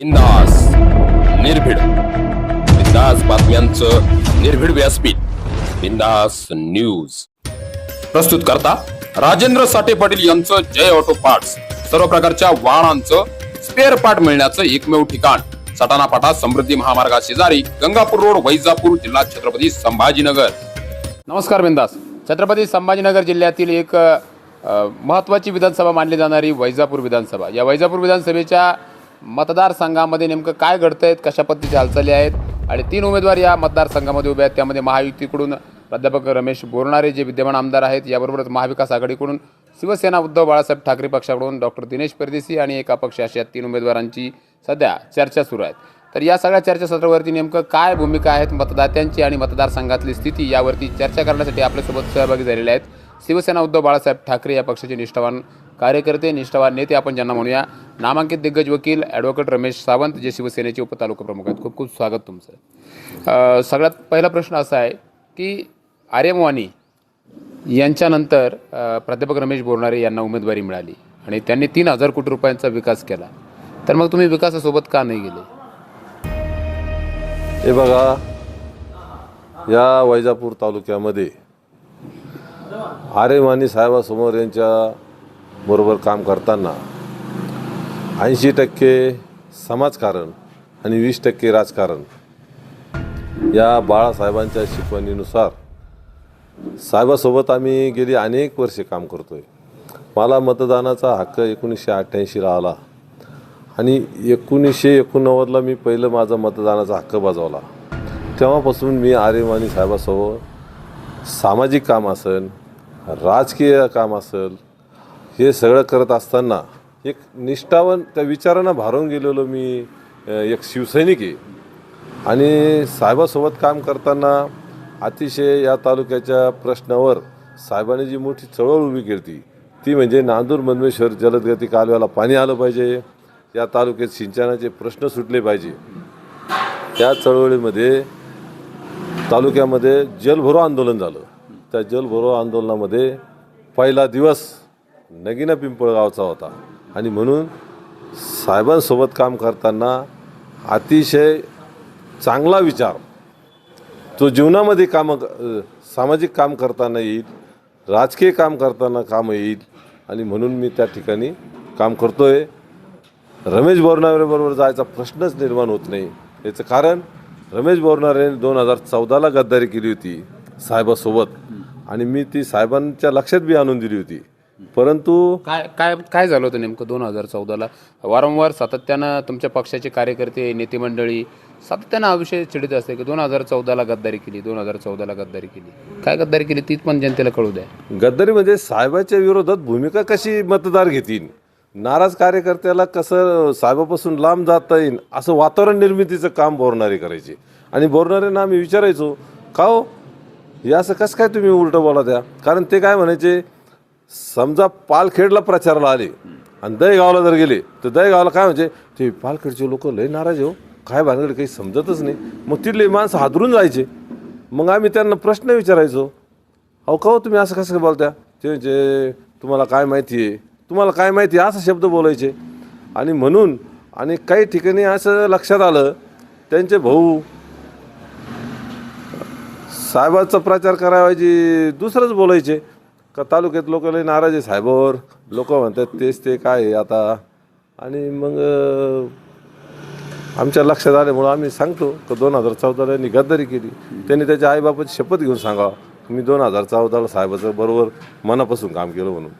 बिंदास निर्भीड. बिंदास बातम्यांचं निर्भीड व्यासपीठ. बिंदास न्यूज. प्रस्तुत करता राजेंद्र साठे पाटील यांचं जय ऑटो पार्ट्स. सर्व प्रकारच्या वाहनांचं स्पेअर पार्ट मिळण्याचं एकमेव ठिकाण. सटाणा पाटा समृद्धी महामार्गा शेजारी गंगापूर रोड वैजापूर जिल्हा छत्रपती संभाजीनगर. नमस्कार बिंदास. छत्रपती संभाजीनगर जिल्ह्यातील एक महत्वाची महत्त्वाची विधानसभा मानली जाणारी वैजापूर विधानसभा. या वैजापूर विधानसभेच्या मतदारसंघामध्ये नेमकं काय घडतंय कशा पद्धतीच्या हालचाली आहेत? आणि तीन उमेदवार या मतदारसंघामध्ये उभे आहेत. त्यामध्ये महायुतीकडून प्राध्यापक रमेश बोरणारे जे विद्यमान आमदार आहेत याबरोबरच महाविकास आघाडीकडून शिवसेना उद्धव बाळासाहेब ठाकरे पक्षाकडून डॉक्टर दिनेश परदेशी आणि एका पक्ष अशा तीन उमेदवारांची सध्या चर्चा सुरू आहेत तर या सगळ्या चर्चासत्रावरती नेमकं काय भूमिका आहेत मतदात्यांची आणि मतदारसंघातली स्थिती यावरती चर्चा करण्यासाठी आपल्यासोबत सहभागी झालेले आहेत शिवसेना उद्धव बाळासाहेब ठाकरे या पक्षाचे निष्ठावान कार्यकर्ते निष्ठावान नेते आपण ज्यांना म्हणूया नामांकित दिग्गज वकील ॲडव्होकेट रमेश सावंत जे शिवसेनेचे उपतालुका प्रमुख आहेत. खूप खूप स्वागत तुमचं. सगळ्यात पहिला प्रश्न असा आहे की आर्यमवानी यांच्यानंतर प्राध्यापक रमेश बोरणारे यांना उमेदवारी मिळाली आणि त्यांनी तीन हजार कोटी रुपयांचा विकास केला. तर मग तुम्ही विकासासोबत का नाही गेले? हे बघा या वैजापूर तालुक्यामध्ये आरेमानी साहेबासमोर यांच्या बरोबर काम करताना ऐंशी टक्के समाजकारण आणि वीस टक्के राजकारण या बाळासाहेबांच्या शिकवणीनुसार साहेबासोबत आम्ही गेली अनेक वर्षे काम करतोय. मला मतदानाचा हक्क एकोणीसशे अठ्ठ्याऐंशीला आला आणि एकोणीसशे एकोणनव्वदला मी पहिलं माझा मतदानाचा हक्क बजावला. तेव्हापासून मी आर्यमानी साहेबासोबत सामाजिक काम असेल राजकीय काम असेल हे सगळं करत असताना एक निष्ठावन त्या विचारांना भारून गेलेलो मी एक शिवसैनिक आहे. आणि साहेबासोबत काम करताना अतिशय या तालुक्याच्या प्रश्नावर साहेबांनी जी मोठी चळवळ उभी केली ती म्हणजे नांदूर मनमेश्वर जलदगती कालव्याला पाणी आलं पाहिजे या तालुक्यात सिंचनाचे प्रश्न सुटले पाहिजे. त्या चळवळीमध्ये तालुक्यामध्ये जलभरो आंदोलन झालं. त्या जलभरो आंदोलनामध्ये पहिला दिवस नगिना पिंपळगावचा होता. आणि म्हणून साहेबांसोबत काम करताना अतिशय चांगला विचार. तो जीवनामध्ये कामं सामाजिक काम करताना येईल राजकीय काम करताना काम येईल. आणि म्हणून मी त्या ठिकाणी काम करतोय. रमेश बोरणारेबरोबर जायचा प्रश्नच निर्माण होत नाही. याचं कारण रमेश बोरणारेने दोन हजार चौदाला गद्दारी केली होती साहेबासोबत. आणि मी ती साहेबांच्या लक्षात बी आणून दिली होती. परंतु काय काय काय झालं होतं नेमकं दोन हजार चौदाला? वारंवार सातत्यानं तुमच्या पक्षाचे कार्यकर्ते नेते मंडळी सातत्यानं हा विषय चिडीत असते की दोन हजार चौदाला गद्दारी केली दोन हजार चौदाला गद्दारी केली. काय गद्दारी केली तीच पण जनतेला कळू द्या. गद्दारीमध्ये साहेबाच्या विरोधात भूमिका कशी मतदार घेतील नाराज कार्यकर्त्याला कसं साहेबापासून लांब जाता येईल असं वातावरण निर्मितीचं काम बोरणारे करायचे. आणि बोरणाऱ्यांना आम्ही विचारायचो का हो? हे असं कसं काय तुम्ही उलटं बोला द्या कारण ते काय म्हणायचे समजा पालखेडला प्रचाराला आले आणि दहीगावला जर गेले तर दहीगावला काय म्हणजे ते पालखेडचे लोक लय नाराज हो. काय भानगड काही समजतच नाही. मग तिथले माणसं हादरून जायचे. मग आम्ही त्यांना प्रश्न विचारायचो. अहो का हो तुम्ही असं कसं बोलत्या? ते म्हणजे तुम्हाला काय माहिती आहे? तुम्हाला काय माहिती आहे? असा शब्द बोलायचे. आणि म्हणून आणि काही ठिकाणी असं लक्षात आलं त्यांचे भाऊ साहेबाचा प्रचार करायची दुसरंच बोलायचे. का तालुक्यात लोक लय नाराज आहे साहेबावर लोक म्हणतात तेच ते काय आहे आता. आणि मग आमच्या लक्षात आल्यामुळं आम्ही सांगतो का दोन हजार चौदाला यांनी गद्दारी केली. त्यांनी त्याच्या आईबापाची शपथ घेऊन सांगावं मी दोन हजार चौदाला साहेबाचं बरोबर मनापासून काम केलं म्हणून.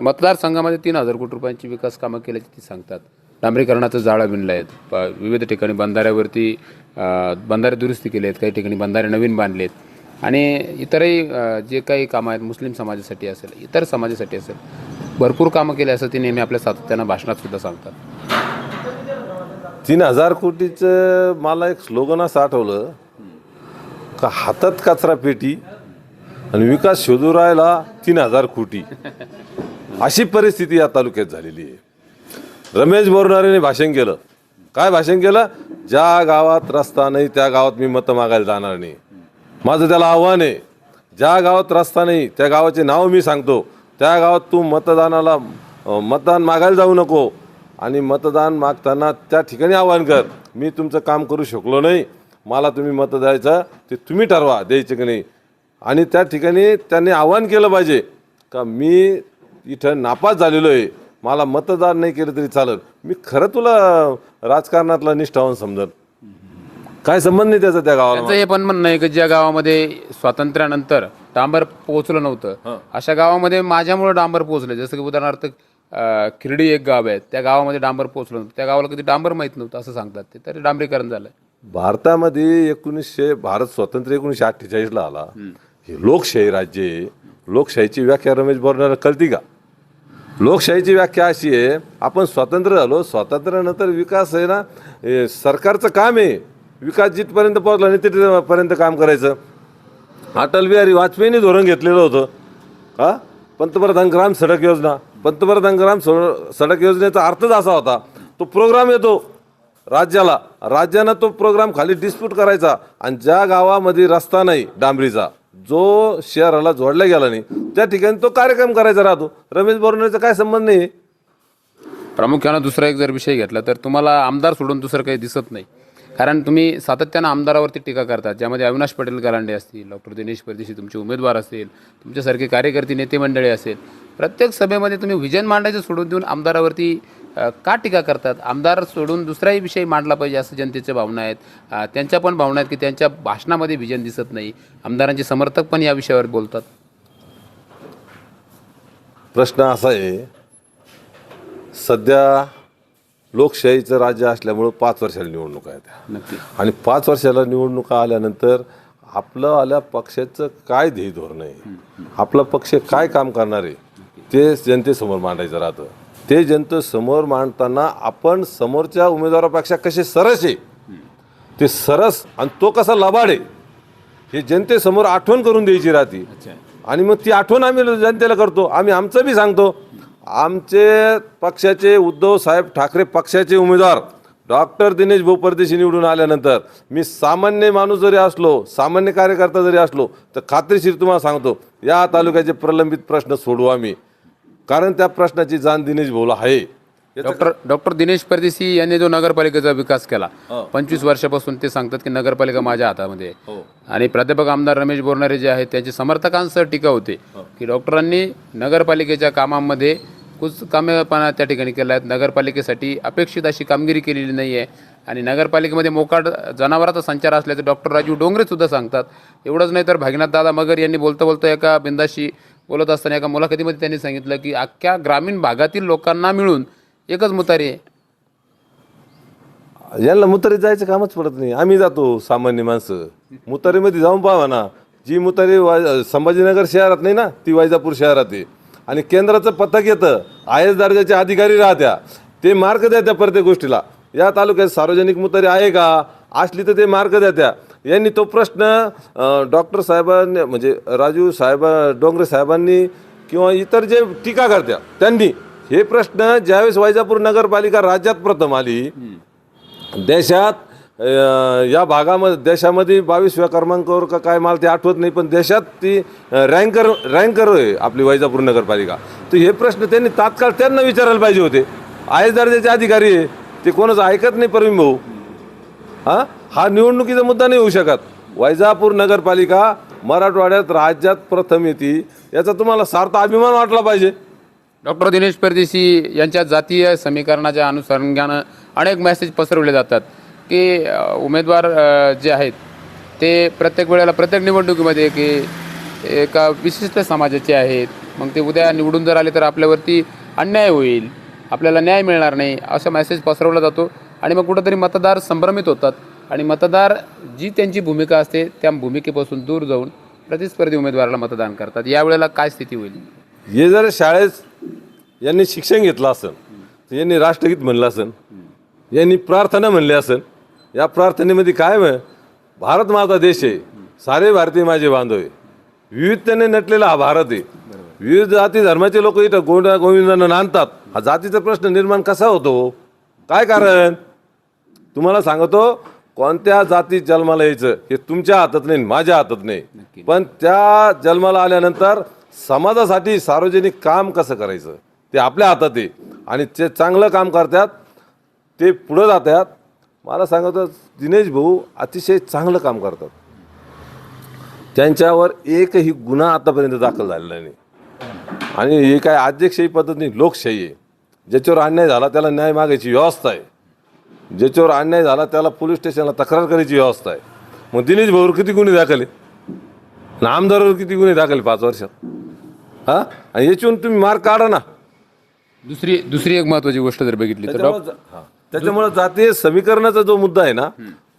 मतदारसंघामध्ये तीन हजार कोटी रुपयांची विकास कामं केल्याची ती सांगतात. डांबरीकरणाचं जाळा विणलं आहेत प- विविध ठिकाणी बंधाऱ्यावरती बंधारे दुरुस्ती केले आहेत काही ठिकाणी बंधारे नवीन बांधले आहेत आणि इतरही जे काही कामं आहेत मुस्लिम समाजासाठी असेल इतर समाजासाठी असेल भरपूर कामं केली असं ती नेहमी आपल्या सातत्यानं भाषणात सुद्धा सांगतात. तीन हजार कोटीचं मला एक स्लोगन असं आठवलं का हातात कचरा पेटी आणि विकास शोधू राहिला तीन हजार कोटी. अशी परिस्थिती या तालुक्यात झालेली आहे. रमेश बोरणारेने भाषण केलं. काय भाषण केलं? ज्या गावात रस्ता नाही त्या गावात मी मतं मागायला जाणार नाही. माझं त्याला आव्हान आहे. ज्या गावात रस्ता नाही त्या गावाचे नाव मी सांगतो. त्या गावात तू मतदानाला मतदान मागायला जाऊ नको. आणि मतदान मागताना त्या ठिकाणी आवाहन कर. मी तुमचं काम करू शकलो नाही. मला तुम्ही मत द्यायचं ते तुम्ही ठरवा द्यायचं की नाही. आणि त्या ठिकाणी त्यांनी आवाहन केलं पाहिजे. का मी इथं नापास झालेलो आहे. मला मतदान नाही केलं तरी चालेल. मी खरं तुला राजकारणातला निष्ठावान समजेल काय संबंध नाही त्याचा त्या गावाला? त्यांचं हे पण म्हणणं आहे की ज्या गावामध्ये स्वातंत्र्यानंतर डांबर पोहोचलं नव्हतं अशा गावामध्ये माझ्यामुळे डांबर पोहोचलं. जसं की उदाहरणार्थ अं, खिरडी एक गाव आहे त्या गावामध्ये डांबर पोहोचलं नव्हतं. त्या गावाला कधी डांबर माहीत नव्हतं असं सांगतात ते. तरी डांबरीकरण झालं. भारतामध्ये एकोणीसशे भारत स्वातंत्र्य एकोणीसशे अठ्ठेचाळीसला आला. हे लोकशाही राज्य आहे. लोकशाहीची व्याख्या रमेश बोरणाला कळती का? लोकशाहीची व्याख्या अशी आहे आपण स्वतंत्र झालो स्वातंत्र्यानंतर विकास आहे ना हे सरकारचं काम आहे. विकास जिथपर्यंत पोहोचला नाही तिथपर्यंत काम करायचं. अटल बिहारी वाजपेयीने धोरण घेतलेलं होतं. हा? पंतप्रधान ग्राम सडक योजना. पंतप्रधान ग्राम सड- सडक योजनेचा अर्थच असा होता. तो प्रोग्राम येतो. राज्याला. राज्यानं तो प्रोग्राम खाली डिस्प्यूट करायचा. आणि ज्या गावामध्ये रस्ता नाही डांबरीचा जो शहराला जोडला गेला नाही त्या ठिकाणी तो कार्यक्रम करायचा राहतो. रमेश बोरण्याचा काय संबंध नाही प्रामुख्यानं दुसरा एक जर विषय घेतला तर तुम्हाला आमदार सोडून दुसरं काही दिसत नाही. कारण तुम्ही सातत्यानं आमदारावरती टीका करतात ज्यामध्ये अविनाश पटेल गलांडे असतील डॉक्टर दिनेश परदेशी तुमचे उमेदवार असतील तुमच्यासारखे कार्यकर्ते नेते मंडळी असेल प्रत्येक सभेमध्ये तुम्ही विजन मांडायचं सोडून देऊन आमदारावरती का टीका करतात? आमदार सोडून दुसराही विषय मांडला पाहिजे असं जनतेच्या भावना आहेत. त्यांच्या पण भावना आहेत की त्यांच्या भाषणामध्ये विजन दिसत नाही. आमदारांचे समर्थक पण या विषयावर बोलतात. प्रश्न असा आहे सध्या लोकशाहीचं राज्य असल्यामुळं पाच वर्षाला निवडणुका आहेत नक्की. आणि पाच वर्षाला निवडणुका आल्यानंतर आपलं आल्या पक्षाचं काय ध्येय धोरण आहे? आपला पक्ष काय काम करणार आहे? ते जनतेसमोर मांडायचं राहतं. ते जनतेसमोर मांडताना आपण समोरच्या उमेदवारापेक्षा कसे सरस आहे? ते सरस आणि तो कसा लबाड आहे? हे जनतेसमोर आठवण करून द्यायची राहते. आणि मग ती आठवण आम्ही जनतेला करतो. आम्ही आमचं बी सांगतो. आमचे पक्षाचे उद्धव साहेब ठाकरे पक्षाचे उमेदवार डॉक्टर दिनेश भाऊ परदेशी निवडून आल्यानंतर मी सामान्य माणूस जरी असलो सामान्य कार्यकर्ता जरी असलो तर खात्रीशीर तुम्हाला सांगतो या तालुक्याचे प्रलंबित प्रश्न सोडवू आम्ही. कारण त्या प्रश्नाची जाण दिनेश भाऊला आहे. डॉक्टर डॉक्टर दिनेश परदेशी यांनी जो नगरपालिकेचा विकास केला पंचवीस वर्षापासून ते सांगतात की नगरपालिका माझ्या हातामध्ये आहे. आणि प्राध्यापक आमदार रमेश बोरणारे जे आहेत त्यांचे समर्थकांसह टीका होते की डॉक्टरांनी नगरपालिकेच्या कामामध्ये कुछ कामेपणा त्या ठिकाणी केला आहेत. नगरपालिकेसाठी अपेक्षित अशी कामगिरी केलेली नाही आहे आणि नगरपालिकेमध्ये मोकाट जनावराचा संचार असल्याचं डॉक्टर राजीव डोंगरेसुद्धा सांगतात. एवढंच नाही तर भागीनाथ दादा मगर यांनी बोलता बोलता एका बिंदाशी बोलत असताना एका मुलाखतीमध्ये त्यांनी सांगितलं की अख्ख्या ग्रामीण भागातील लोकांना मिळून एकच मुतारी आहे. यांना मुतारी जायचं कामच पडत नाही. आम्ही जातो सामान्य माणसं. मुतारीमध्ये जाऊन पाहा ना. जी मुतारी वाय संभाजीनगर शहरात नाही ना ती वैजापूर शहरात आहे. आणि केंद्राचं पथक येतं. आय एस दर्जाचे अधिकारी राहत्या. ते मार्क द्या प्रत्येक गोष्टीला. या तालुक्यात सार्वजनिक मुतारी आहे का? असली तर ते मार्क द्या यांनी तो प्रश्न डॉक्टर साहेबांनी म्हणजे राजू साहेब डोंगरे साहेबांनी किंवा इतर जे टीका करत्या त्यांनी हे प्रश्न ज्यावेळेस वैजापूर नगरपालिका राज्यात प्रथम आली देशात या भागामध्ये देशामध्ये बावीसव्या क्रमांकावर का काय मला ते आठवत नाही पण देशात ती रँकर रँकर आहे आपली वैजापूर नगरपालिका. तर हे प्रश्न त्यांनी तात्काळ त्यांना विचारायला पाहिजे होते. आय एस दर्जाचे अधिकारी आहे ते कोणाचं ऐकत नाही परवीन भाऊ. हा? हा निवडणुकीचा मुद्दा नाही होऊ शकत. वैजापूर नगरपालिका मराठवाड्यात राज्यात प्रथम येते. याचा तुम्हाला सार्थ अभिमान वाटला पाहिजे. डॉक्टर दिनेश परदेशी यांच्या जातीय समीकरणाच्या अनुषंगानं अनेक मेसेज पसरवले जातात. की उमेदवार जे आहेत ते प्रत्येक वेळेला प्रत्येक निवडणुकीमध्ये की एका विशिष्ट समाजाचे आहेत. मग ते उद्या निवडून जर आले तर आपल्यावरती अन्याय होईल. आपल्याला न्याय मिळणार नाही असा मेसेज पसरवला जातो. आणि मग कुठंतरी मतदार संभ्रमित होतात. आणि मतदार जी त्यांची भूमिका असते त्या भूमिकेपासून दूर जाऊन प्रतिस्पर्धी उमेदवाराला मतदान करतात. यावेळेला काय स्थिती होईल? हे जर शाळेत यांनी शिक्षण घेतलं असेल यांनी राष्ट्रगीत म्हणलं असेल यांनी प्रार्थना म्हणली असेल या प्रार्थनेमध्ये काय म्हण भारत माझा देश आहे. सारे भारतीय माझे बांधव आहे. विविधतेने नटलेला हा भारत आहे. विविध जाती धर्माचे लोक इथं गोंडा गोविंदांना नांदतात. हा जातीचा प्रश्न निर्माण कसा होतो? काय कारण? तुम्हाला सांगतो कोणत्या जातीत जन्माला यायचं हे तुमच्या हातात नाही माझ्या हातात नाही. पण त्या जन्माला आल्यानंतर समाजासाठी सार्वजनिक काम कसं करायचं? ते आपल्या हातात आहे. आणि ते चांगलं काम करतात ते पुढं जातात मला सांगतो दिनेश भाऊ अतिशय चांगलं काम करतात. त्यांच्यावर एकही गुन्हा आतापर्यंत दाखल झालेला नाही. आणि हे काय अध्यक्षही पद्धत नाही लोकशाही आहे. ज्याच्यावर अन्याय झाला त्याला न्याय मागायची व्यवस्था आहे. ज्याच्यावर अन्याय झाला त्याला पोलीस स्टेशनला तक्रार करायची व्यवस्था आहे. मग दिनेश भाऊवर किती गुन्हे दाखल? आहे आणि आमदारावर किती गुन्हे दाखल पाच वर्षात? हां? आणि याच्यावरून तुम्ही मार्क काढा ना. दुसरी दुसरी एक महत्वाची गोष्ट जर बघितली तर डॉ- त्याच्यामुळं जा- हां. त्याच्यामुळं जातीय समीकरणाचा जो मुद्दा आहे ना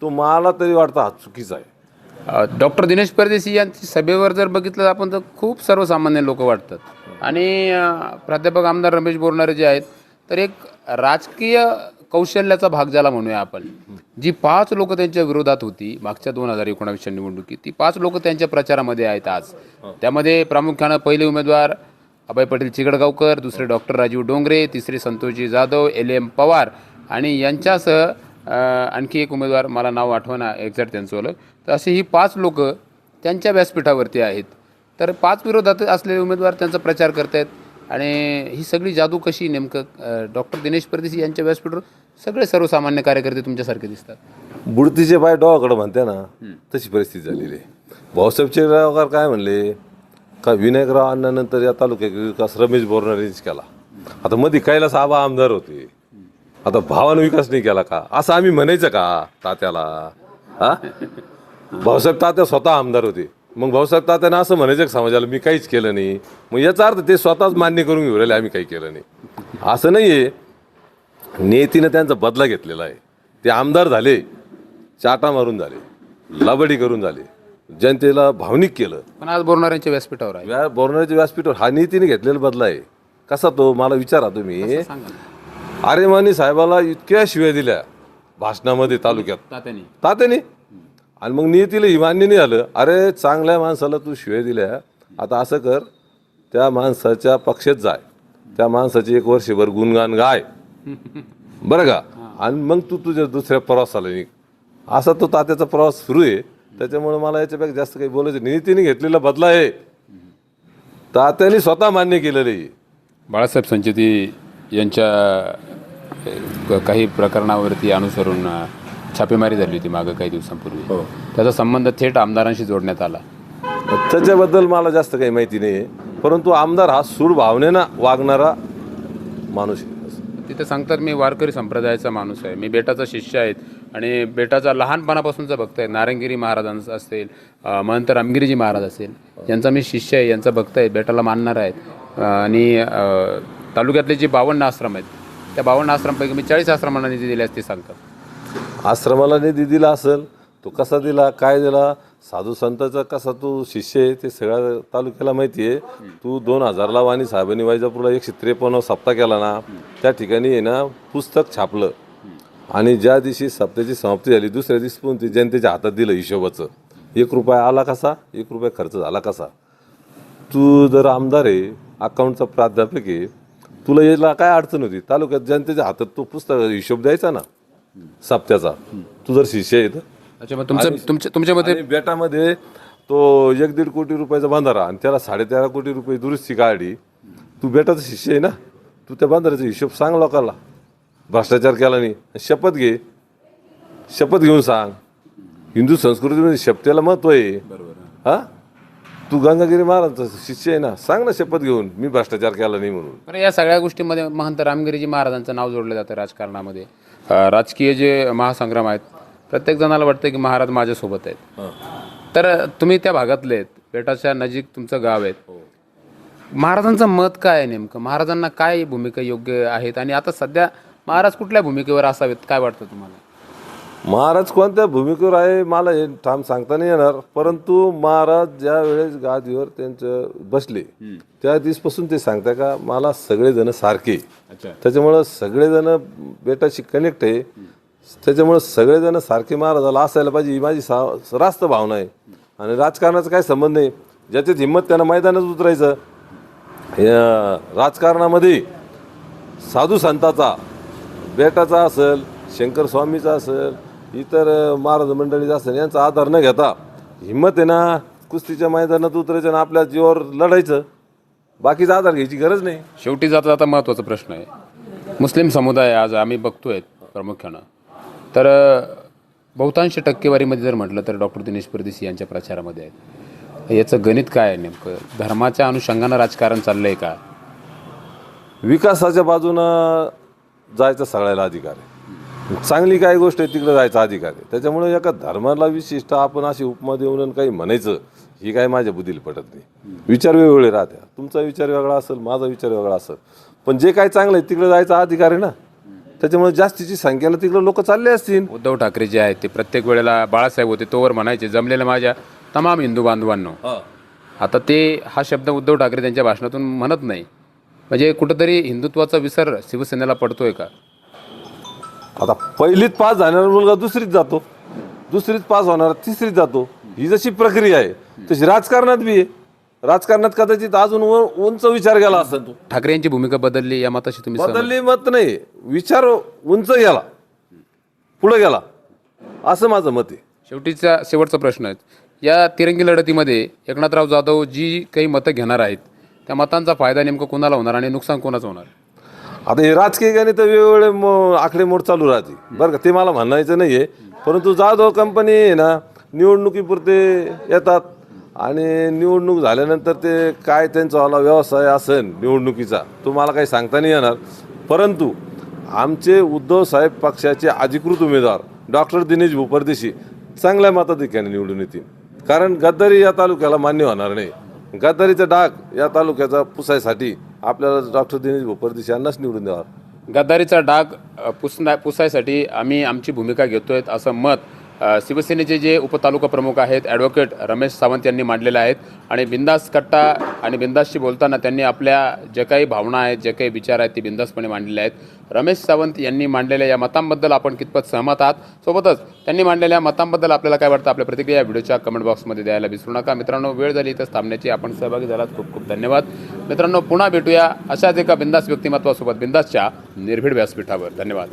तो मला तरी वाटतं हा चुकीचा आहे. डॉक्टर दिनेश परदेशी यांची सभेवर जर बघितलं आपण तर खूप सर्वसामान्य लोक वाटतात. आणि अ, प्राध्यापक आमदार रमेश बोरणारे जे आहेत तर एक राजकीय कौशल्याचा भाग ज्याला म्हणूया आपण जी पाच लोक त्यांच्या विरोधात होती मागच्या दोन हजार एकोणावीसच्या निवडणुकीत ती पाच लोक त्यांच्या प्रचारामध्ये आहेत आज. त्यामध्ये प्रामुख्यानं पहिले उमेदवार अभय पटेल चिकडगावकर दुसरे डॉक्टर राजीव डोंगरे तिसरे संतोषजी जाधव एल एम पवार आणि यांच्यासह आणखी एक उमेदवार मला नाव आठवणा एक्झॅक्ट त्यांचं ओळख. तर असे ही पाच लोक त्यांच्या व्यासपीठावरती आहेत. तर पाच विरोधात असलेले उमेदवार त्यांचा प्रचार करतायत आणि ही सगळी जादू कशी नेमकं डॉक्टर दिनेश परदेशी यांच्या व्यासपीठावर सगळे सर्वसामान्य कार्यकर्ते तुमच्यासारखे दिसतात? बुडतीचे पाय डोळाकडं म्हणते ना तशी परिस्थिती झालेली आहे. भाऊसाहेब चिरगावकर काय म्हणले? का विनायकराव अण्णानंतर या तालुक्याचा विकास रमेश बोरणारेच केला. आता मध्ये कैलास आबा आमदार होते. आता भावानं विकास नाही केला का? असं आम्ही म्हणायचं का तात्याला? हा? भाऊसाहेब तात्या स्वतः आमदार होते. मग भाऊसाहेब तात्यानं असं म्हणायचं का समाजाला मी काहीच केलं नाही. मग याचा अर्थ ते स्वतःच मान्य करून घेऊ राहिले आम्ही काही केलं नाही. असं नाही आहे नियतीनं त्यांचा बदला घेतलेला आहे. ते आमदार झाले चाटा मारून झाले लबडी करून झाले. जनतेला भावनिक केलं. पण आज बोरणाऱ्यांच्या व्यासपीठावर आहे. बोरणाऱ्याच्या व्यासपीठावर हा नीतीने घेतलेला बदला आहे. कसा तो? मला विचारा तुम्ही. आर्यमानी साहेबाला इतक्या शिव्या दिल्या भाषणामध्ये तालुक्यात. तात्याने. तात्याने. आणि मग नियतीला ही मान्य नाही आलं. अरे चांगल्या माणसाला तू शिव्या दिल्या. आता असं कर त्या माणसाच्या पक्षात जाय. त्या माणसाचे एक वर्षभर गुणगान गाय. बरं का? आणि मग तू तुझ्या दुसऱ्या प्रवासाला निघ. असा तो तात्याचा प्रवास सुरू आहे. त्याच्यामुळे मला याच्यापेक्षा जास्त काही बोलायचं. नियतीने घेतलेला बदला आहे. तात्याने स्वतः मान्य केलेलं आहे. बाळासाहेब संचेती यांच्या काही प्रकरणावरती अनुसरून छापेमारी झाली होती मागं काही दिवसांपूर्वी. त्याचा संबंध थेट आमदारांशी जोडण्यात आला. त्याच्याबद्दल मला जास्त काही माहिती नाही आहे परंतु आमदार हा सूड भावनेनं वागणारा माणूस आहे. तिथे सांगतात मी वारकरी संप्रदायाचा माणूस आहे. मी बेटाचा शिष्य आहेत आणि बेटाचा लहानपणापासूनचा भक्त आहे. नारायणगिरी महाराजांचा असेल महंत रामगिरीजी महाराज असेल यांचा मी शिष्य आहे यांचा भक्त आहे बेटाला मानणार आहेत अ, आणि तालुक्यातले जे बावन्न आश्रम आहेत त्या बावन्न आश्रमपैकी मी चाळीस आश्रमांना निधी दिल्यास ते सांगतात. आश्रमाला निधी दिला असेल तो कसा दिला काय दिला साधू संताचा कसा तू शिष्य आहे ते सगळ्या तालुक्याला माहिती आहे. तू दोन हजारला वाणी साहेबांनी वायजापूरला एकशे त्रेपन्न सप्ताह केला ना त्या ठिकाणी आहे ना पुस्तक छापलं. आणि ज्या दिवशी सप्त्याची समाप्ती झाली दुसऱ्या दिवशी पण ते जनतेच्या हातात दिलं हिशोबाचं. एक रुपया आला कसा एक रुपया खर्च झाला कसा. तू जर आमदार आहे अकाउंटचा प्राध्यापक आहे तुला याला काय अडचण होती? तालुक्यात जनतेच्या हातात तो पुस्तक हिशोब द्यायचा ना? सप्त्याचा. तू जर शिष्य आहे तर. अच्छा मग तुमचं तुमच्या तुमच्या मते आणि बेटामध्ये तो एक दीड कोटी रुपयाचा बांधारा आणि त्याला साडेतेरा कोटी रुपये दुरुस्ती काढली. तू बेटाचा शिष्य आहे ना? तू त्या बांधाराचा हिशोब सांग लोकांना. भ्रष्टाचार केला नाही. शपथ घे. शपथ घेऊन सांग. हिंदू संस्कृतीमध्ये शपथेला महत्त्व आहे. हा? तू गंगागिरी महाराजांचा शिष्य आहे ना. सांग ना शपथ घेऊन मी भ्रष्टाचार केला नाही म्हणून. बरं या सगळ्या गोष्टींमध्ये महंत रामगिरीजी महाराजांचं नाव जोडलं जातं राजकारणामध्ये. अ, राजकीय जे महासंग्राम आहेत प्रत्येक जणाला वाटतं की महाराज माझ्यासोबत आहेत. तर तुम्ही त्या भागातले आहेत बेटाच्या नजीक तुमचं गाव आहे. महाराजांचं मत काय आहे नेमकं? महाराजांना काय भूमिका योग्य आहेत? आणि आता सध्या महाराज कुठल्या भूमिकेवर असावेत? काय वाटतं तुम्हाला? महाराज कोणत्या भूमिकेवर आहे? मला हे ठाम सांगता नाही येणार. परंतु महाराज ज्या वेळेस गादीवर त्यांचं बसले त्या दिवसपासून ते सांगताय का मला सगळेजण सारखे. त्याच्यामुळं सगळेजण बेटाशी कनेक्ट आहे. त्याच्यामुळं सगळेजण सारखे महाराजाला असायला पाहिजे ही माझी सा रास्त भावना आहे. आणि राजकारणाचा काय संबंध नाही. ज्याच्यात हिंमत त्यांना मैदानात उतरायचं. या राजकारणामध्ये साधू संताचा बेटाचा असेल शंकर स्वामीचा असेल इतर महाराज मंडळीचा असेल यांचा आधार न घेता हिंमत आहे ना कुस्तीच्या मैदानात उतरायचं आणि आपल्या जीवावर लढायचं. बाकीचा आधार घ्यायची गरज नाही. शेवटी जाता जाता महत्त्वाचा प्रश्न आहे. मुस्लिम समुदाय आज आम्ही बघतोय प्रामुख्यानं. तर बहुतांश टक्केवारीमध्ये जर म्हटलं तर डॉक्टर दिनेश परदेशी यांच्या प्रचारामध्ये आहेत. याचं गणित काय आहे नेमकं? धर्माच्या अनुषंगानं राजकारण चाललंय का? विकासाच्या बाजूनं जायचा सगळ्याला अधिकार आहे. चांगली काय गोष्ट आहे तिकडे जायचा अधिकार आहे. त्याच्यामुळे एका धर्माला विशिष्ट आपण अशी उपमा देऊन काही म्हणायचं ही काय माझ्या बुद्धीला पटत नाही. विचार वेगवेगळे राहत्या तुमचा विचार वेगळा असेल माझा विचार वेगळा असेल. पण जे काय चांगलं आहे तिकडे जायचा अधिकार आहे ना. त्याच्यामुळे जास्तीची संख्येनं तिकडे लोक चालले असतील. उद्धव ठाकरे जे आहेत ते प्रत्येक वेळेला बाळासाहेब होते तोवर म्हणायचे जमलेल्या माझ्या तमाम हिंदू बांधवांनो. आता ते हा शब्द उद्धव ठाकरे त्यांच्या भाषणातून म्हणत नाही. म्हणजे कुठंतरी हिंदुत्वाचा विसर शिवसेनेला पडतोय का? आता पहिलीत पास झाणारा मुलगा दुसरीत जातो. दुसरीत पास होणारा तिसरीत जातो. ही जशी प्रक्रिया आहे तशी राजकारणात बी आहे. राजकारणात कदाचित अजून उ- उंच विचार गेला असेल ठाकरे यांची भूमिका बदलली या मताशी तुम्ही सहमत? बदलली मत नाही. विचार उंच गेला. पुढे गेला. असं माझं मत आहे. शेवटीचा शेवटचा प्रश्न आहे. या तिरंगी लढतीमध्ये एकनाथराव जाधव जी काही मतं घेणार आहेत त्या मतांचा फायदा नेमका कोणाला होणार आणि नुकसान कोणाचं होणार? आता हे राजकीय गणित वेगवेगळे म- आकडेमोड चालू राहते. बरं का? ते मला म्हणायचं नाही आहे परंतु जाधव कंपनी आहे ना निवडणुकीपुरते येतात. आणि निवडणूक झाल्यानंतर ते काय त्यांचा वाला व्यवसाय असेल निवडणुकीचा तो मला काही सांगता नाही येणार. परंतु आमचे उद्धव साहेब पक्षाचे अधिकृत उमेदवार डॉक्टर दिनेश भूपरदेशी चांगल्या मताधिक्याने निवडून येतील. कारण गद्दारी या तालुक्याला मान्य होणार नाही. गद्दारीचा डाग या तालुक्याचा पुसायसाठी आपल्याला डॉक्टर दिनेश भोपरदेश यांनाच निवडून द्यावा. गद्दारीचा डाग अ, पुसना पुसायसाठी आम्ही आमची भूमिका घेतोय असं मत शिवसेनेचे जे उपतालुका प्रमुख आहेत ॲडव्होकेट रमेश सावंत यांनी मांडलेले आहेत. आणि बिंदास कट्टा आणि बिंदासशी बोलताना त्यांनी आपल्या जे काही भावना आहेत जे काही विचार आहेत ते बिंदासपणे मांडलेले आहेत. रमेश सावंत यांनी मांडलेल्या या मतांबद्दल आपण कितपत सहमत आहात? सोबतच त्यांनी मांडलेल्या मतांबद्दल आपल्याला काय वाटतं? आपल्या प्रतिक्रिया व्हिडिओच्या कमेंट बॉक्समध्ये द्यायला विसरू नका. मित्रांनो वेळ झाली इथं थांबण्याची. आपण सहभागी झालात. खूप खूप धन्यवाद. मित्रांनो पुन्हा भेटूया अशाच एका बिंदास व्यक्तिमत्वासोबत बिंदासच्या निर्भीड व्यासपीठावर. धन्यवाद.